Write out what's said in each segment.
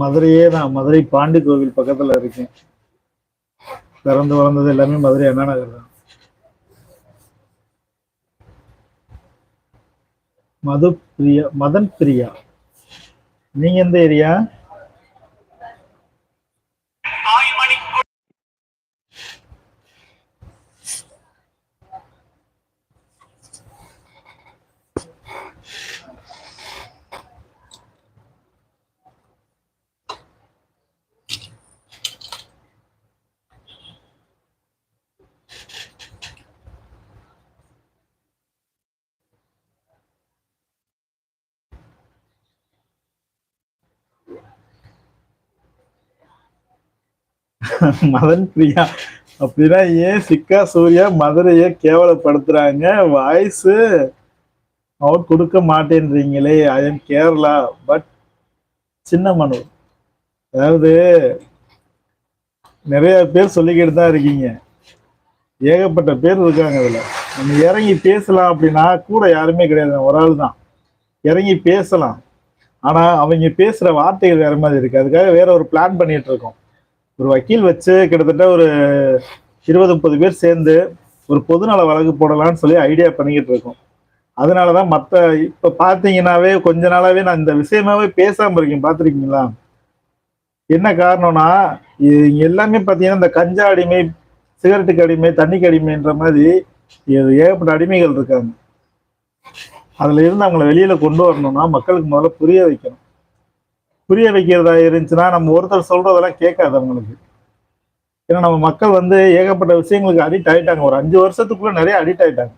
மதுரையே தான் மதுரை பாண்டி கோவில் பக்கத்துல இருக்கேன். பிறந்து வளர்ந்தது எல்லாமே மதுரை அண்ணா நகர் தான். மது பிரியா மதன் பிரியா. நீங்க எந்த ஏரியா? மதன் பிரியா. அப்படின்னா ஏன் சிக்கா சூர்யா மதுரைய கேவலப்படுத்துறாங்க? வாய்ஸ் அவுட் கொடுக்க மாட்டேன்றீங்களே. ஐ எம் கேரளா பட் சின்ன மனு. அதாவது நிறைய பேர் சொல்லிக்கிட்டு தான் இருக்கீங்க. ஏகப்பட்ட பேர் இருக்காங்க அதில். நம்ம இறங்கி பேசலாம் அப்படின்னா கூட யாருமே கிடையாது. ஒரு ஆள் தான் இறங்கி பேசலாம். ஆனால் அவங்க பேசுகிற வார்த்தைகள் வேறு மாதிரி இருக்குது அதுக்காக வேற ஒரு பிளான் பண்ணிகிட்டு இருக்கோம். ஒரு வக்கீல் வச்சு கிட்டத்தட்ட ஒரு இருபது முப்பது பேர் சேர்ந்து ஒரு பொதுநல வழக்கு போடலாம்னு சொல்லி ஐடியா பண்ணிக்கிட்டு இருக்கோம். அதனால தான் மற்ற இப்போ பார்த்தீங்கன்னாவே கொஞ்ச நாளாகவே நான் இந்த விஷயமாவே பேசாமல் இருக்கேன். பார்த்துருக்கீங்களா என்ன காரணம்னா இது எல்லாமே பார்த்தீங்கன்னா இந்த கஞ்சா அடிமை சிகரெட்டுக்கு அடிமை தண்ணிக்கு அடிமைன்ற மாதிரி இது ஏகப்பட்ட அடிமைகள் இருக்காங்க. அதில் இருந்து அவங்கள வெளியில் கொண்டு வரணும்னா மக்களுக்கு முதல்ல புரிய வைக்கணும். புரிய வைக்கிறதா இருந்துச்சுன்னா நம்ம ஒருத்தர் சொல்றதெல்லாம் கேட்காது அவங்களுக்கு. ஏன்னா நம்ம மக்கள் வந்து ஏகப்பட்ட விஷயங்களுக்கு அடிக்ட் ஆயிட்டாங்க. ஒரு அஞ்சு வருஷத்துக்குள்ள நிறைய அடிக்ட் ஆயிட்டாங்க.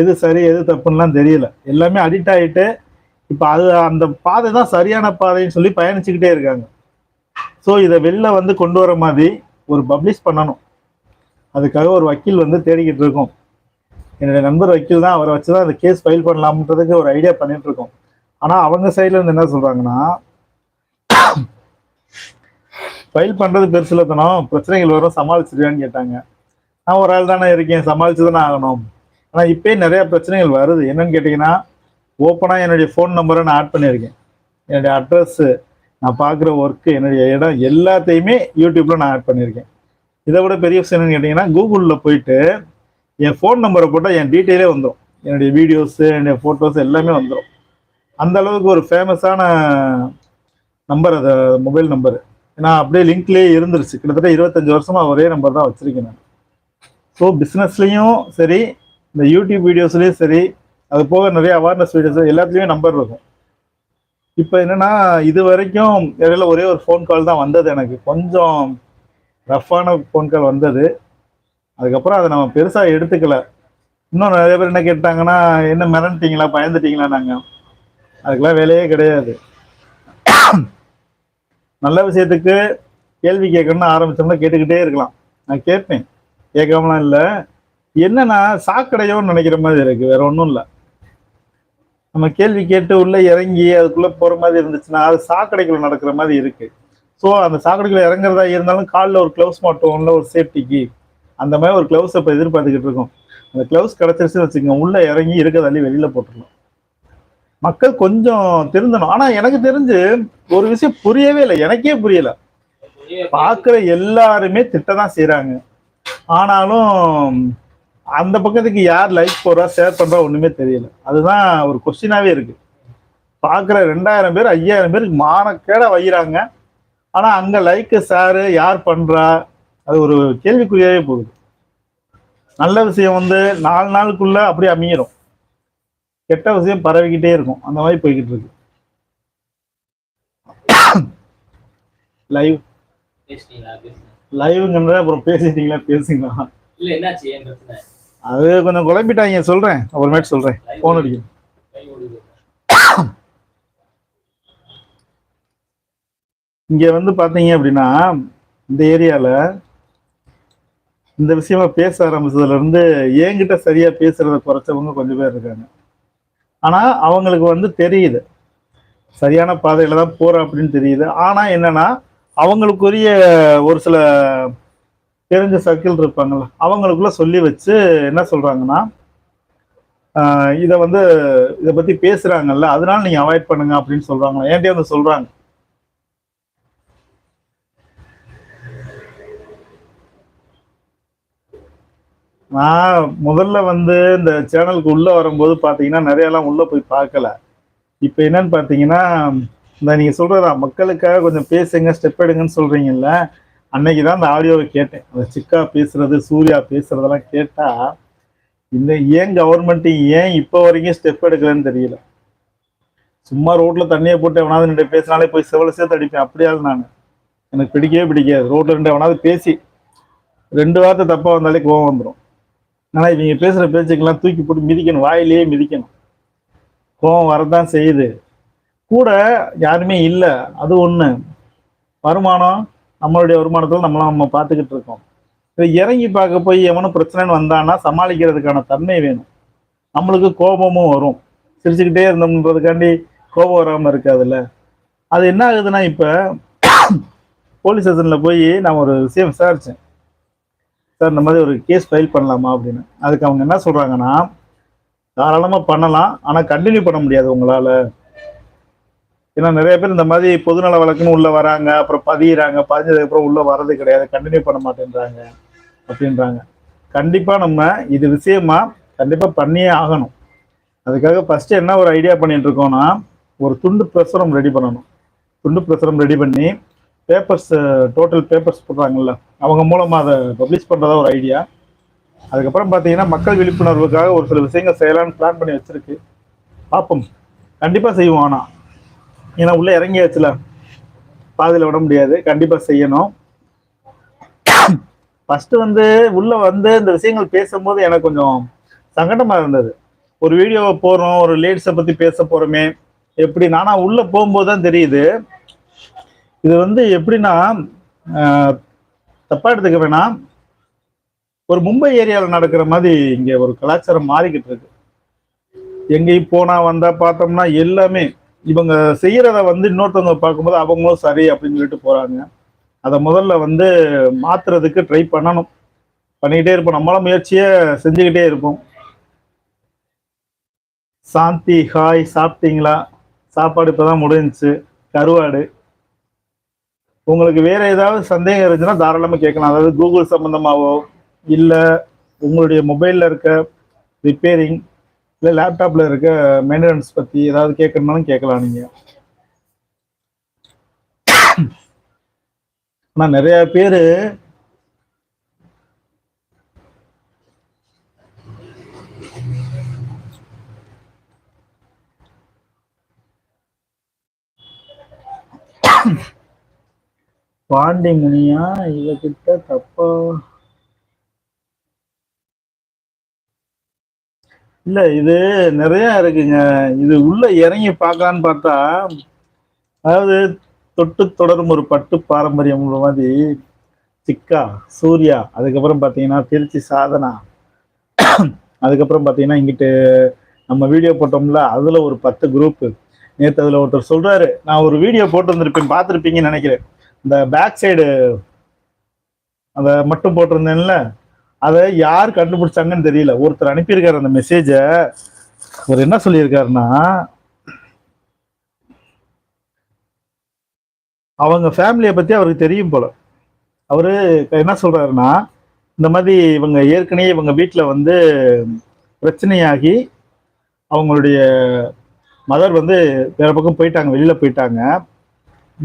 எது சரி எது தப்புன்னுலாம் தெரியல. எல்லாமே அடிக்ட் ஆகிட்டு இப்போ அது அந்த பாதை தான் சரியான பாதைன்னு சொல்லி பயணிச்சுக்கிட்டே இருக்காங்க. ஸோ இதை வெளில வந்து கொண்டு வர மாதிரி ஒரு பப்ளிஷ் பண்ணணும். அதுக்காக ஒரு வக்கீல் வந்து தேடிக்கிட்டு இருக்கோம். என்னுடைய நண்பர் வக்கீல் தான் அவரை வச்சு தான் அந்த கேஸ் ஃபைல் பண்ணலாம்ன்றதுக்கு ஒரு ஐடியா பண்ணிகிட்ருக்கோம் இருக்கோம். ஆனால் அவங்க சைட்ல இருந்து என்ன சொல்கிறாங்கன்னா ஃபைல் பண்றது பெருசுல தனம் பிரச்சனைகள் வரும் சமாளிச்சிருவேன்னு கேட்டாங்க. நான் ஒரு ஆள் தானே இருக்கேன் சமாளிச்சு தானே ஆகணும். ஆனால் இப்பயே நிறைய பிரச்சனைகள் வருது. என்னன்னு கேட்டிங்கன்னா ஓப்பனாக என்னுடைய ஃபோன் நம்பரை நான் ஆட் பண்ணியிருக்கேன். என்னுடைய அட்ரஸ்ஸு நான் பார்க்குற ஒர்க்கு என்னுடைய இடம் எல்லாத்தையுமே யூடியூப்பில் நான் ஆட் பண்ணியிருக்கேன். இதை விட பெரிய விஷயம் கேட்டிங்கன்னா கூகுளில் போயிட்டு என் ஃபோன் நம்பரை போட்டால் என் டீட்டெயிலே வந்துடும் என்னுடைய வீடியோஸு என்னுடைய ஃபோட்டோஸ் எல்லாமே வந்துடும் அந்த அளவுக்கு ஒரு ஃபேமஸான நம்பர் அது மொபைல் நம்பர் ஏன்னா அப்படியே லிங்க்லேயே இருந்துருச்சு. கிட்டத்தட்ட இருபத்தஞ்சு வருஷமாக ஒரே நம்பர் தான் வச்சுருக்கேன் நான். ஸோ பிஸ்னஸ்லேயும் சரி இந்த யூடியூப் வீடியோஸ்லேயும் சரி அது போக நிறைய அவேர்னஸ் வீடியோஸ் எல்லாத்துலேயுமே நம்பர் இருக்கும். இப்போ என்னென்னா இது வரைக்கும் இடையில ஒரே ஒரு ஃபோன் கால் தான் வந்தது எனக்கு. கொஞ்சம் ரஃப்பான ஃபோன் கால் வந்தது. அதுக்கப்புறம் அதை நம்ம பெருசாக எடுத்துக்கல. இன்னும் நிறைய பேர் என்ன கேட்டாங்கன்னா என்ன மிரண்டிங்களா பயந்துட்டீங்களா? நாங்கள் அதுக்கெல்லாம் வேலையே கிடையாது. நல்ல விஷயத்துக்கு கேள்வி கேட்கணும்னு ஆரம்பிச்சோம்னா கேட்டுக்கிட்டே இருக்கலாம். நான் கேட்பேன். கேட்காமலாம் இல்லை. என்னன்னா சாக்கடையோன்னு நினைக்கிற மாதிரி இருக்கு. வேற ஒன்றும் இல்லை. நம்ம கேள்வி கேட்டு உள்ள இறங்கி அதுக்குள்ள போற மாதிரி இருந்துச்சுன்னா அது சாக்கடைக்குள்ள நடக்கிற மாதிரி இருக்கு. ஸோ அந்த சாக்கடைக்குள்ள இறங்குறதா இருந்தாலும் காலில் ஒரு க்ளவுஸ் மாட்டோம்ல ஒரு சேஃப்டிக்கு அந்த மாதிரி ஒரு க்ளவுஸ் இப்போ எதிர்பார்த்துக்கிட்டு இருக்கோம். அந்த க்ளவுஸ் கிடைச்சிருச்சுன்னு வச்சுக்கோங்க. உள்ள இறங்கி இருக்க தள்ளி வெளியில போட்டுடலாம். மக்கள் கொஞ்சம் திருந்தணும். ஆனா எனக்கு தெரிஞ்சு ஒரு விஷயம் புரியவே இல்லை. எனக்கே புரியல. பார்க்குற எல்லாருமே திட்டதான் தான் ஆனாலும் அந்த பக்கத்துக்கு யார் லைக் போடுறா ஷேர் பண்றா ஒண்ணுமே தெரியல. அதுதான் ஒரு கொஸ்டினாவே இருக்கு. பார்க்குற ரெண்டாயிரம் பேர் ஐயாயிரம் பேருக்கு மானக்கேட வைகிறாங்க ஆனா அங்க லைக்கு ஷேரு யார் பண்றா? அது ஒரு கேள்விக்குறியாவே போகுது. நல்ல விஷயம் வந்து நாலு நாளுக்குள்ள அப்படியே அமையிடும் கெட்ட விஷயம் பரவிக்கிட்டே இருக்கும். அந்த மாதிரி போய்கிட்டு இருக்கு லைவ் லைவ்ங்கிற அப்புறம் பேசிட்டீங்களா? பேசுங்களா? இல்ல அது கொஞ்சம் குழம்பிட்டாங்க. சொல்றேன். அப்புறமேட்டு சொல்றேன். போன் அடிக்கும் இங்க வந்து பாத்தீங்க அப்படின்னா இந்த ஏரியால இந்த விஷயமா பேச ஆரம்பிச்சதுல இருந்து என்கிட்ட சரியா பேசுறத குறைச்சவங்க கொஞ்சம் பேர் இருக்காங்க. ஆனால் அவங்களுக்கு வந்து தெரியுது. சரியான பாதையில் தான் போகிறோம் அப்படின்னு தெரியுது. ஆனால் என்னென்னா அவங்களுக்குரிய ஒரு சில தெரிஞ்ச சர்க்கிள் இருப்பாங்கல்ல அவங்களுக்குள்ள சொல்லி வச்சு என்ன சொல்கிறாங்கன்னா இதை வந்து இதை பற்றி பேசுகிறாங்கல்ல அதனால நீங்கள் அவாய்ட் பண்ணுங்க அப்படின்னு சொல்கிறாங்க ஏன்டி வந்து சொல்கிறாங்க நான் முதல்ல வந்து இந்த சேனலுக்கு உள்ளே வரும்போது பார்த்தீங்கன்னா நிறைய உள்ளே போய் பார்க்கல. இப்போ என்னன்னு பார்த்தீங்கன்னா இந்த நீங்கள் சொல்கிறதா மக்களுக்காக கொஞ்சம் பேசுங்க ஸ்டெப் எடுங்கன்னு சொல்கிறீங்கல்ல அன்னைக்கு தான் அந்த ஆடியோவை கேட்டேன். அந்த சிக்கா பேசுறது சூர்யா பேசுறதெல்லாம் கேட்டால் இந்த ஏன் கவர்மெண்ட்டு ஏன் இப்போ வரைக்கும் ஸ்டெப் எடுக்கலன்னு தெரியல. சும்மா ரோட்டில் தண்ணியை போட்டு எவனாவது நின்று பேசினாலே போய் செவல சேர்த்து அடிப்பேன். அப்படியாவது நான். எனக்கு பிடிக்கவே பிடிக்காது. ரோட்டில் ரெண்டு எவனாவது பேசி ரெண்டு வார்த்தை தப்பாக வந்தாலே கோவம் வந்துடும் ஆனா இவங்க பேசுற பேச்சுக்கெல்லாம் தூக்கி போட்டு மிதிக்கணும் வாயிலேயே மிதிக்கணும். கோவம் வரதான் செய்யுது. கூட யாருமே இல்லை. அது ஒண்ணு. வருமானம் நம்மளுடைய வருமானத்தில் நம்மளாம் நம்ம பார்த்துக்கிட்டு இருக்கோம். இதை இறங்கி பார்க்க போய் எவனும் பிரச்சனைன்னு வந்தான்னா சமாளிக்கிறதுக்கான தன்மை வேணும். நம்மளுக்கு கோபமும் வரும். சிரிச்சுக்கிட்டே இருந்தோம்ன்றதுக்காண்டி கோபம் வராமல் இருக்காதுல்ல. அது என்ன ஆகுதுன்னா இப்போ போலீஸ் ஸ்டேஷனில் போய் நான் ஒரு விஷயம் விசாரித்தேன் சார் இந்த மாதிரி ஒரு கேஸ் ஃபைல் பண்ணலாமா அப்படின்னு. அதுக்கு அவங்க என்ன சொல்கிறாங்கன்னா தாராளமாக பண்ணலாம் ஆனால் கண்டினியூ பண்ண முடியாது உங்களால். ஏன்னா நிறைய பேர் இந்த மாதிரி பொதுநல வழக்குன்னு உள்ள வராங்க அப்புறம் பதியிறாங்க பதிஞ்சதுக்கு அப்புறம் உள்ள வர்றது கிடையாது கண்டினியூ பண்ண மாட்டேன்றாங்க அப்படின்றாங்க. கண்டிப்பா நம்ம இது விஷயமா கண்டிப்பா பண்ணியே ஆகணும். அதுக்காக ஃபஸ்ட்டு என்ன ஒரு ஐடியா பண்ணிட்டு இருக்கோம்னா ஒரு துண்டு பிரசுரம் ரெடி பண்ணணும். துண்டு பிரசுரம் ரெடி பண்ணி பேப்பர்ஸ் டோட்டல் பேப்பர்ஸ் போடுறாங்கல்ல அவங்க மூலமாக அதை பப்ளிஷ் பண்ணுறதா ஒரு ஐடியா அதுக்கப்புறம் பார்த்தீங்கன்னா மக்கள் விழிப்புணர்வுக்காக ஒரு சில விஷயங்கள் செய்யலாம்னு பிளான் பண்ணி வச்சிருக்கு. பார்ப்போம். கண்டிப்பாக செய்வோம் ஆனால் ஏன்னா உள்ளே இறங்கியாச்சுல. பாதியில விட முடியாது. கண்டிப்பாக செய்யணும். ஃபஸ்ட்டு வந்து உள்ளே வந்து இந்த விஷயங்கள் பேசும்போது எனக்கு கொஞ்சம் சங்கடமா இருந்தது. ஒரு வீடியோவை போடுறோம். ஒரு லேடிஸை பற்றி பேச போகிறோமே எப்படி? நானா உள்ளே போகும்போது தான் தெரியுது. இது வந்து எப்படின்னா தப்பா எடுத்துக்க வேணாம். ஒரு மும்பை ஏரியாவில் நடக்கிற மாதிரி இங்கே ஒரு கலாச்சாரம் மாறிக்கிட்டு இருக்கு. எங்கேயும் போனா வந்தா பார்த்தோம்னா எல்லாமே இவங்க செய்யறத வந்து இன்னொருத்தவங்க பார்க்கும்போது அவங்களும் சரி அப்படின்னு சொல்லிட்டு போறாங்க. அதை முதல்ல வந்து மாத்துறதுக்கு ட்ரை பண்ணணும். பண்ணிக்கிட்டே இருப்போம். நம்மளும் முயற்சியை செஞ்சுக்கிட்டே இருப்போம். சாந்தி ஹாய் சாப்பிட்டீங்களா? சாப்பாடு இப்போ தான் முடிஞ்சிச்சு. கருவாடு. உங்களுக்கு வேற ஏதாவது சந்தேகம் இருந்துச்சுன்னா தாராளமாக கேட்கலாம். அதாவது கூகுள் சம்மந்தமாகவோ இல்லை உங்களுடைய மொபைல்ல இருக்க ரிப்பேரிங் இல்லை லேப்டாப்ல இருக்க மெயின்டெனன்ஸ் பற்றி ஏதாவது கேட்கணும்னாலும் கேட்கலாம் நீங்க. ஆனால் நிறைய பேரு பாண்டி முனியா இவகிட்ட தப்பா? இல்ல இது நிறைய இருக்குங்க. இது உள்ள இறங்கி பார்க்கலான்னு பார்த்தா அதாவது தொட்டு தொடரும் ஒரு பட்டு பாரம்பரியம் மாதிரி சிக்கா சூர்யா அதுக்கப்புறம் பார்த்தீங்கன்னா திருச்சி சாதனா. அதுக்கப்புறம் பார்த்தீங்கன்னா இங்கிட்டு நம்ம வீடியோ போட்டோம்ல அதுல ஒரு பத்து குரூப் நேற்று அதுல ஒருத்தர் சொல்றாரு நான் ஒரு வீடியோ போட்டு வந்திருப்பேன் பார்த்துருப்பீங்கன்னு நினைக்கிறேன். இந்த பேக் சைடு அதை மட்டும் போட்டிருந்தேன்ல அதை யார் கண்டுபிடிச்சாங்கன்னு தெரியல. ஒருத்தர் அனுப்பியிருக்காரு அந்த மெசேஜை அவர் என்ன சொல்லியிருக்காருன்னா அவங்க ஃபேமிலியை பற்றி அவருக்கு தெரியும் போல. அவர் என்ன சொல்றாருன்னா இந்த மாதிரி இவங்க ஏற்கனவே இவங்க வீட்டில் வந்து பிரச்சனையாகி அவங்களுடைய மதர் வந்து வேறு பக்கம் போயிட்டாங்க வெளியில் போயிட்டாங்க.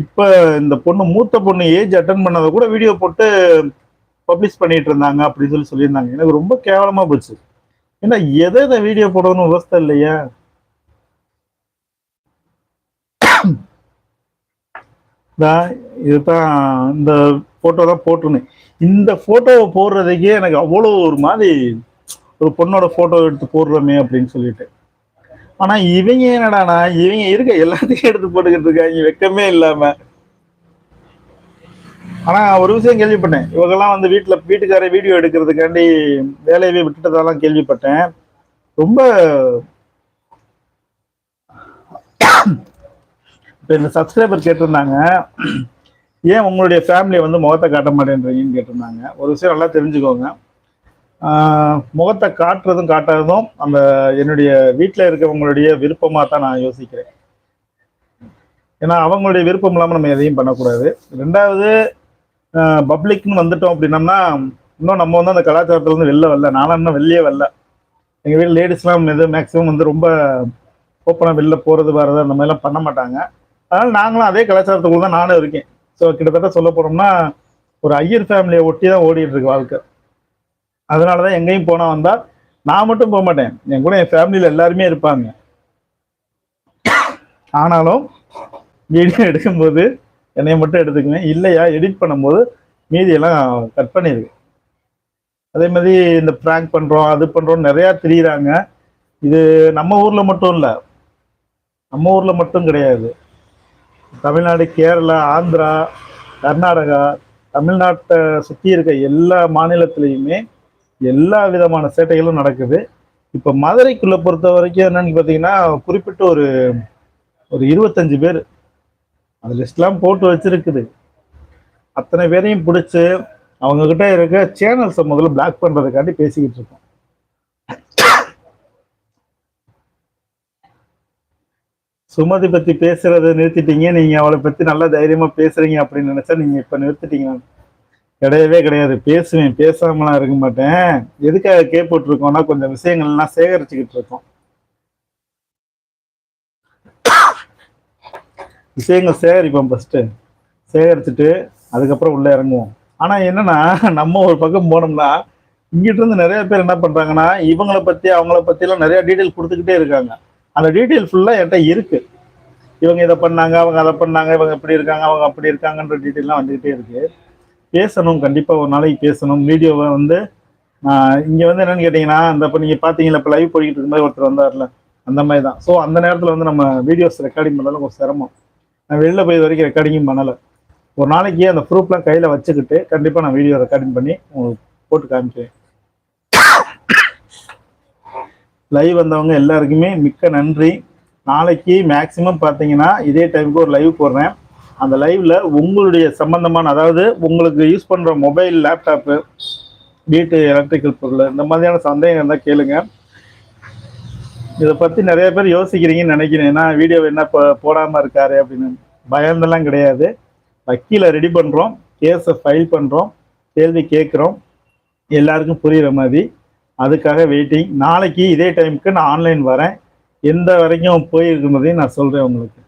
இப்போ இந்த பொண்ணு மூத்த பொண்ணு ஏஜ் அட்டன் பண்ணதை கூட வீடியோ போட்டு பப்ளிஷ் பண்ணிட்டு இருந்தாங்க அப்படின்னு சொல்லி சொல்லியிருந்தாங்க. எனக்கு ரொம்ப கேவலமாக போச்சு. ஏன்னா எதை எதை வீடியோ போடணும்னு விவசாயம் இல்லையா? இதுதான் இந்த ஃபோட்டோ தான் போட்டிருந்தேன். இந்த ஃபோட்டோவை போடுறதுக்கே எனக்கு அவ்வளோ ஒரு மாதிரி ஒரு பொண்ணோட ஃபோட்டோ எடுத்து போடுறோமே அப்படின்னு சொல்லிட்டு. ஆனா இவங்க என்னடானா இவங்க இருக்க எல்லாத்தையும் எடுத்து போட்டுக்கிட்டு இருக்காங்க. வெக்கமே இல்லாம. ஆனா ஒரு விஷயம் கேள்விப்பட்டேன். இவங்கெல்லாம் வந்து வீட்டுல வீட்டுக்கார வீடியோ எடுக்கிறதுக்காண்டி வேலையவே விட்டுட்டதெல்லாம் கேள்விப்பட்டேன். ரொம்ப இப்ப இந்த சப்ஸ்கிரைபர் கேட்டிருந்தாங்க. ஏன் உங்களுடைய ஃபேமிலியை வந்து முகத்தை காட்ட மாட்டேன்றீங்கன்னு கேட்டிருந்தாங்க. ஒரு விஷயம் நல்லா தெரிஞ்சுக்கோங்க. முகத்தை காட்டுறதும் காட்டாததும் அந்த என்னுடைய வீட்டில் இருக்கிறவங்களுடைய விருப்பமாக தான் நான் யோசிக்கிறேன். ஏன்னா அவங்களுடைய விருப்பம் இல்லாமல் நம்ம எதையும் பண்ணக்கூடாது. ரெண்டாவது பப்ளிக்னு வந்துட்டோம் அப்படின்னம்னா இன்னும் நம்ம வந்து அந்த கலாச்சாரத்துலேருந்து வெளில வரல. நானும் இன்னும் வெளியே வரல. எங்கள் வீட்டில் லேடிஸ்லாம் இது மேக்ஸிமம் வந்து ரொம்ப ஓப்பனாக வெளில போகிறது வர்றது அந்த மாதிரிலாம் பண்ண மாட்டாங்க. அதனால் நாங்களும் அதே கலாச்சாரத்துக்குள்ள தான் நானும் இருக்கேன். ஸோ கிட்டத்தட்ட சொல்ல போகிறோம்னா ஒரு ஐயர் ஃபேமிலியை ஒட்டி தான் ஓடிட்டு இருக்கு வாழ்க்கை. அதனால தான் எங்கேயும் போனால் வந்தால் நான் மட்டும் போக மாட்டேன். என் கூட என் ஃபேமிலியில் எல்லாருமே இருப்பாங்க. ஆனாலும் வீடியோ எடுக்கும்போது என்னை மட்டும் எடுத்துக்குவேன். இல்லையா? எடிட் பண்ணும்போது மீதியெல்லாம் கட் பண்ணிடுவேன் அதே மாதிரி இந்த ப்ராங்க் பண்ணுறோம் அது பண்ணுறோம் நிறையா தெரியுறாங்க. இது நம்ம ஊரில் மட்டும் இல்லை. நம்ம ஊரில் மட்டும் கிடையாது. தமிழ்நாடு கேரளா ஆந்திரா கர்நாடகா தமிழ்நாட்டை சுற்றி இருக்க எல்லா மாநிலத்திலையுமே எல்லா விதமான சேட்டைகளும் நடக்குது. இப்போ மதுரைக்குள்ளே பொறுத்த வரைக்கும் என்னன்னு பார்த்தீங்கன்னா குறிப்பிட்ட ஒரு ஒரு இருபத்தஞ்சு பேர் அந்த லிஸ்ட்லாம் போட்டு வச்சிருக்குது. அத்தனை பேரையும் பிடிச்சி அவங்க கிட்ட இருக்க சேனல்ஸை முதல்ல பிளாக் பண்றதுக்காண்டி பேசிக்கிட்டு இருக்கோம். சுமதி பத்தி பேசுகிறத நிறுத்திட்டீங்க. நீங்க அவளை பத்தி நல்லா தைரியமா பேசுறீங்க அப்படின்னு நினைச்சா நீங்க இப்ப நிறுத்திட்டீங்க கிடையவே கிடையாது. பேசுவேன். பேசாமலாம் இருக்க மாட்டேன். எதுக்காக கேட்போட்டிருக்கோம்னா கொஞ்சம் விஷயங்கள்லாம் சேகரிச்சுக்கிட்டு இருக்கோம். விஷயங்கள் சேகரிப்போம் ஃபஸ்ட்டு சேகரிச்சுட்டு அதுக்கப்புறம் உள்ள இறங்குவோம். ஆனா என்னன்னா நம்ம ஒரு பக்கம் போனோம்னா இங்கிட்ட இருந்து நிறைய பேர் என்ன பண்றாங்கன்னா இவங்கள பத்தி அவங்கள பத்தி எல்லாம் நிறைய டீட்டெயில் கொடுத்துக்கிட்டே இருக்காங்க. அந்த டீட்டெயில் ஃபுல்லா என்கிட்ட இருக்கு. இவங்க இதை பண்ணாங்க அவங்க அதை பண்ணாங்க இவங்க இப்படி இருக்காங்க அவங்க அப்படி இருக்காங்கன்ற டீட்டெயிலாம் வந்துக்கிட்டே இருக்கு. பேசணும் கண்டிப்பாக ஒரு நாளைக்கு பேசணும். வீடியோவை வந்து இங்கே வந்து என்னன்னு கேட்டிங்கன்னா இந்த இப்போ நீங்கள் பார்த்தீங்களா இப்போ லைவ் போய்கிட்டு இருக்கும்போது ஒருத்தர் வந்தார்ல அந்த மாதிரி தான் ஸோ அந்த நேரத்தில் வந்து நம்ம வீடியோஸ் ரெக்கார்டிங் பண்ணாலும் கொஞ்சம் சிரமம். நான் வெளில போய் வரைக்கும் ரெக்கார்டிங்கும் பண்ணலை. ஒரு நாளைக்கு அந்த ப்ரூஃப்லாம் கையில் வச்சுக்கிட்டு கண்டிப்பாக நான் வீடியோ ரெக்கார்டிங் பண்ணி உங்களுக்கு போட்டு காமிக்கிறேன். லைவ் வந்தவங்க எல்லாருக்குமே மிக்க நன்றி. நாளைக்கு மேக்ஸிமம் பார்த்தீங்கன்னா இதே டைமுக்கு ஒரு லைவ் போடுறேன். அந்த லைவ்ல உங்களுடைய சம்பந்தமான அதாவது உங்களுக்கு யூஸ் பண்ணுற மொபைல் லேப்டாப்பு வீட்டு எலக்ட்ரிக்கல் பொருள் இந்த மாதிரியான சந்தேகம் இருந்தால் கேளுங்க. இதை பற்றி நிறைய பேர் யோசிக்கிறீங்கன்னு நினைக்கிறேன். ஏன்னா வீடியோ என்ன இப்போ போடாமல் இருக்காரு அப்படின்னு பயந்தெல்லாம் கிடையாது. வக்கீலை ரெடி பண்ணுறோம் கேஸை ஃபைல் பண்ணுறோம் கேள்வி கேட்குறோம். எல்லாருக்கும் புரியுற மாதிரி. அதுக்காக வெயிட்டிங் நாளைக்கு இதே டைமுக்கு நான் ஆன்லைன் வரேன். எந்த வரைக்கும் போயிருக்குன்றதையும் நான் சொல்கிறேன் உங்களுக்கு.